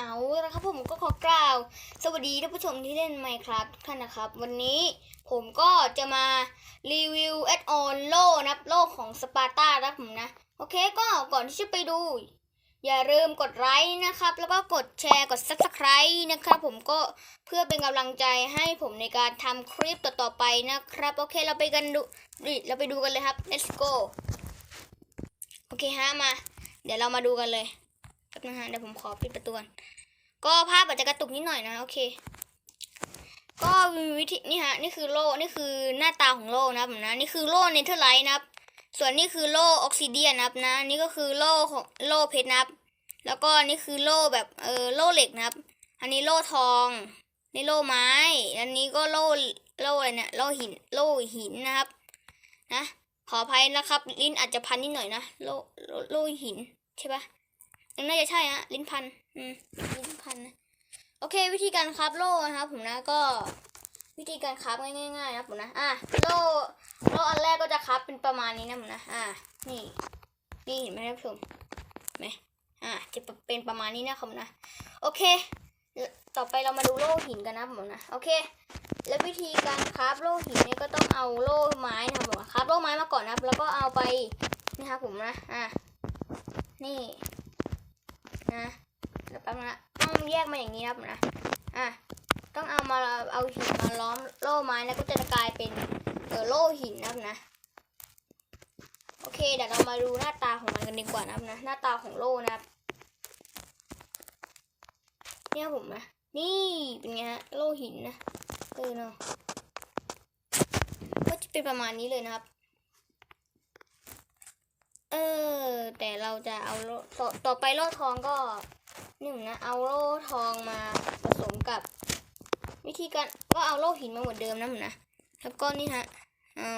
เอาละครับผมก็ขอกล่าว สวัสดีท่านผู้ชมที่เล่นไมครับทุกท่านนะครับ วันนี้ผมก็จะมารีวิวแอดออนโลนะครับโลของสปาร์ตานะครับผมนะ โอเคก็ก่อนที่จะไปดู อย่าลืมกดไลค์นะครับ แล้วก็กดแชร์กด subscribe นะครับผมก็เพื่อเป็นกำลังใจให้ผมในการทำคลิปต่อๆไปนะครับ โอเคเราไปกันดูดิเราไปดูกันเลยครับ let's go โอเคฮะมา เดี๋ยวเรามาดูกันเลย นะฮะเดี๋ยวผมขอปิดประตูก่อนก็ภาพอาจจะกระตุกนิดหน่อยนะโอเค ก็มีวิธีนี่ฮะนี่คือโล่นี่คือหน้าตาของโล่นับผมนะนี่คือโล่เนเธอร์ไลท์นะครับ ส่วนนี่คือโล่ออกซิเดียนนะครับนะนี่ก็คือโล่ของโล่เพชรนะครับ แล้วก็นี่คือโล่แบบเออโล่เหล็กนะครับ อันนี้โล่ทองนี่โล่ไม้อันนี้ก็โล่โล่อะไรเนี่ยโล่หินโล่หินนะครับ นะขออภัยนะครับ ลิ้นอาจจะพันนิดหน่อยนะโล่โล่โลหินใช่ปะ น่าจะใช่ฮะลิ้นพันอืมลิ้นพันนะโอเค วิธีการคราฟโล่นะครับผมนะก็วิธีการคราฟง่ายๆนะครับผมนะอะโล่โล่อันแรกก็จะคราฟเป็นประมาณนี้นะผมนะอะนี่นี่เห็นไหมท่านผู้ชมไหมอะจะเป็นประมาณนี้นะครับผมนะโอเค ต่อไปเรามาดูโล่หินกันนะผมนะโอเค แล้ววิธีการคราฟโล่หินเนี่ยก็ต้องเอาโล่ไม้นะครับผมคราฟโล่ไม้มาก่อนนะครับ แล้วก็เอาไปนะครับผมนะอะนี่ แป๊บนะต้องแยกมาอย่างนี้ครับนะอะต้องเอามาเอาหินมาล้อมโล่ไม้แล้วก็จะกลายเป็นเออโล่หินนะครับนะ โอเคเดี๋ยวเรามาดูหน้าตาของมันกันดีกว่านะครับนะ หน้าตาของโล่นะครับเนี่ยผมนะนี่เป็นไงฮะโล่หินนะเออเนาะก็จะเป็นประมาณนี้เลยนะครับ เออ แต่เราจะเอาต่อต่อไปโล่ทองก็ หนึ่งนะเอาโล่ทองมาผสมกับ วิธีการก็เอาโล่หินมาเหมือนเดิมนะผมนะแล้วก็นี่ฮะเอา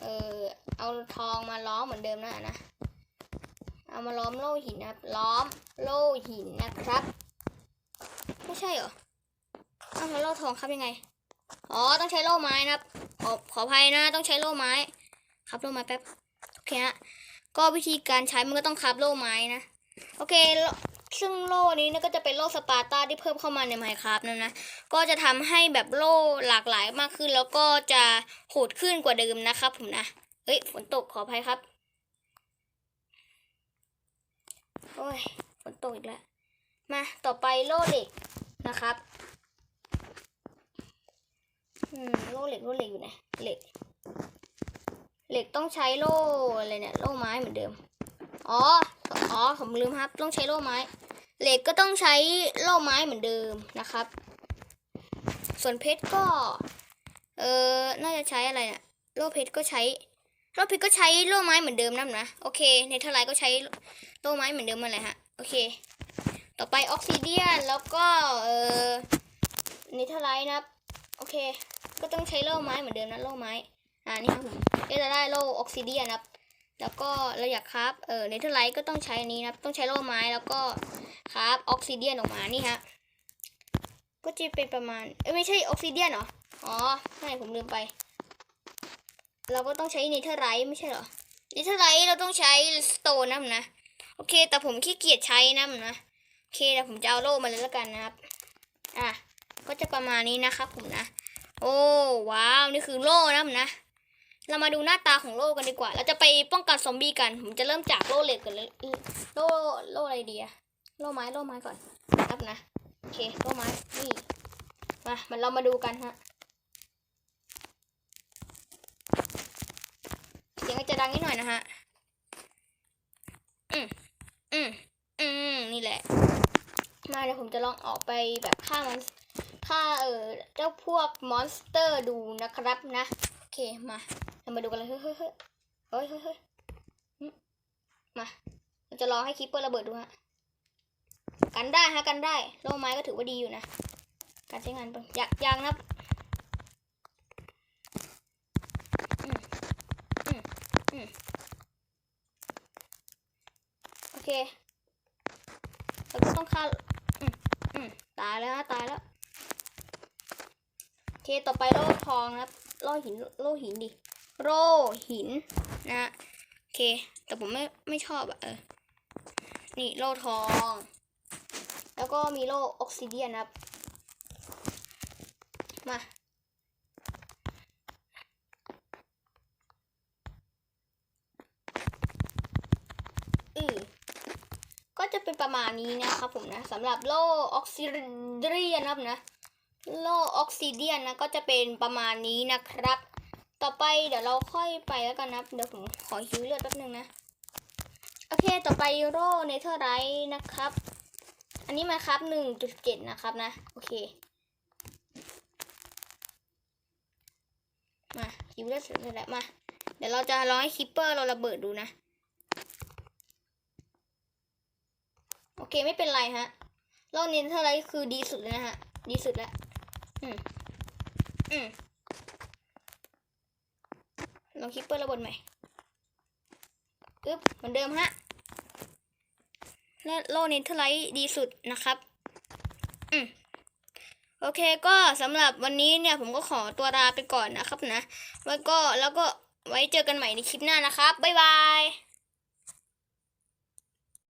เออเอาทองมาล้อมเหมือนเดิมนะนะเอามาล้อมโล่หินนะครับ ล้อมโล่หินนะครับ ไม่ใช่เหรออ้าวแล้วโล่ทองครับยังไงอ๋อต้องใช้โล่ไม้นะครับ ขอขออภัยนะต้องใช้โล่ไม้ ครับโล่ไม้แป๊บโอเคฮะก็วิธีการใช้มันก็ต้องคับโล่ไม้นะ โอเคโล ซึ่งโล่นี้เนี่ยก็จะเป็นโล่สปาร์ตาที่เพิ่มเข้ามาในไมค์ครับนะนะ ก็จะทำให้แบบโล่หลากหลายมากขึ้น แล้วก็จะโหดขึ้นกว่าเดิมนะครับผมนะ เฮ้ยฝนตกขออภัยครับ โอ้ยฝนตกอีกแล้ว มาต่อไปโล่เหล็กนะครับอืมโล่เหล็กโล่เหล็กอยู่ไหนเหล็ก เหล็กต้องใช้โล่อะไรเนี่ยโล่ไม้เหมือนเดิม อ๋อ อ๋อ ผมลืมครับ ต้องใช้โล่ไม้ เหล็กก็ต้องใช้โล่ไม้เหมือนเดิมนะครับ ส่วนเพชรก็ เออน่าจะใช้อะไรเนี่ยโล่เพชรก็ใช้ โล่เพชรก็ใช้โล่ไม้เหมือนเดิมนั่นนะ โอเคในเทอร์ไลท์ก็ใช้โล่ไม้เหมือนเดิมมาเลยฮะ โอเค ต่อไปออกซิเดียนแล้วก็ เออเนเธอร์ไลท์นะครับ โอเค ก็ต้องใช้โล่ไม้เหมือนเดิมนะโล่ไม้ อ่านี่ครับผมก็จะได้โล่ออกซิเดียนนะครับ แล้วก็เราอยากคราฟเออเนเธอร์ไลท์ก็ต้องใช้อันนี้นะครับต้องใช้โล่ไม้แล้วก็คราฟออกซิเดียนออกมานี่ฮะก็จะเป็นประมาณเอ้ยไม่ใช่ออกซิเดียนเหรออ๋อไม่ผมลืมไป เราก็ต้องใช้เนเธอร์ไลท์ไม่ใช่เหรอเนเธอร์ไลท์เราต้องใช้สโตนนะผมนะโอเค แต่ผมขี้เกียจใช้นะผมนะโอเคเดี๋ยวผมจะเอาโล่มาเลยแล้วกันนะครับอะก็จะประมาณนี้นะครับผมนะ โอ้ว้าวนี่คือโล่นะผมนะ เรามาดูหน้าตาของโล่กันดีกว่า เราจะไปป้องกันซอมบี้กัน ผมจะเริ่มจากโล่เหล็กกันเลยอืมโล่โล่อะไรดีอะโล่ไม้โล่ไม้ก่อนครับนะ โอเคโล่ไม้ นี่ มามันเรามาดูกันฮะ เสียงอาจจะดังนิดหน่อยนะฮะ อืมอืมอืมนี่แหละ มาเดี๋ยวผมจะลองออกไปแบบฆ่ามันฆ่าเออเจ้าพวกมอนสเตอร์ดูนะครับนะ โอเคมา มาดูกันเลยเฮ้ยเฮ้ยเฮ้ยเฮ้ยเฮ้ยมา เราจะรอให้คิปเปอร์ระเบิดดูฮะ กันได้ฮะ กันได้ โล่ไม้ก็ถือว่าดีอยู่นะ การใช้งานเป็นยากยังนะโอเคเราก็ต้องฆ่าตายแล้วตายแล้ว โอเค ต่อไปโล่ทองนะ โล่หิน โล่หินดิ โลหินนะโอเค แต่ผมไม่ไม่ชอบอะเออ นี่โลทอง แล้วก็มีโลออกซิเดียนครับ มาอือก็จะเป็นประมาณนี้นะครับผมนะสำหรับโลออกซิเดียนครับนะ โลออกซิเดียนนะก็จะเป็นประมาณนี้นะครับ ต่อไปเดี๋ยวเราค่อยไปแล้วกันนะ เดี๋ยวผมขอฮิวเลือดแป๊บนึงนะ โอเค ต่อไปโร่เนเธอร์ไรท์นะครับ อันนี้มาครับหนึ่งจุดเจ็ดนะครับนะ โอเค มาฮิวเลือดเสร็จแล้วมา เดี๋ยวเราจะลองให้คิปเปอร์เราระเบิดดูนะ โอเคไม่เป็นไรฮะโร่เนเธอร์ไรท์คือดีสุดเลยนะฮะ ดีสุดแล้ว อืม อืม ลองคิปเปอร์ระเบิดใหม่ปึ๊บเหมือนเดิมฮะและโลนิเทอร์ไลท์ดีสุดนะครับ อืมโอเคก็สำหรับวันนี้เนี่ยผมก็ขอตัวลาไปก่อนนะครับนะ แล้วก็แล้วก็ไว้เจอกันใหม่ในคลิปหน้านะครับ บ๊ายบาย